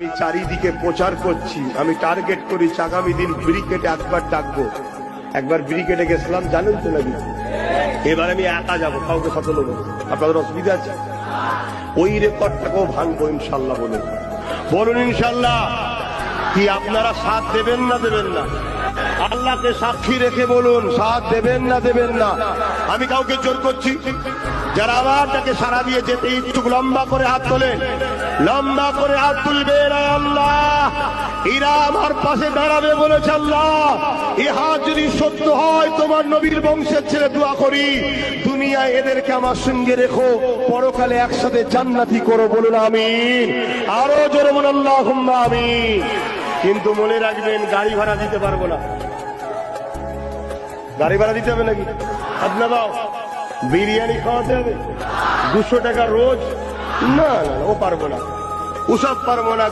আমি চারিদিকে প্রচার করছি, আমি টার্গেট করি আগামী দিন ব্রিকেটে একবার ডাকবো। একবার ব্রিকেটে গেছিলাম, জানেন তো নাকি? এবার আমি একা যাব, কাউকে সাথে নেব আপনাদের অসুবিধা আছে? ওই রেকর্ডটাকেও ভাঙবো ইনশাল্লাহ বলুন বলুন ইনশাল্লাহ, কি আপনারা সাথ দেবেন না দেবেন না? আল্লাহকে সাক্ষী রেখে বলুন, সাথ দেবেন না দেবেন না? আমি কাউকে জোর করছি? যারা আবার তাকে সারা দিয়ে যেতে ইচ্ছুক, লম্বা করে হাত তোলেন। লম্বা করে হাত তুলবে আল্লাহ। এরা আমার পাশে দাঁড়াবে বলেছে আল্লাহ। হাত যদি সত্য হয়, তোমার নবীর বংশের ছেলে দোয়া করি। দুনিয়ায় এদেরকে আমার সঙ্গে রেখো। পরকালে একসাথে জান্নাতি করো বলুন আমিন। আরও জোরে বলুন আল্লাহ আমিন। কিন্তু মনে রাখবেন, গাড়ি ভাড়া দিতে পারব না। গাড়ি ভাড়া দিতে হবে নাকি? আপনার বিরিয়ানি খাওয়াতে হবে। দুশো টাকা রোজ না না, ও পারব না। সব পারব না।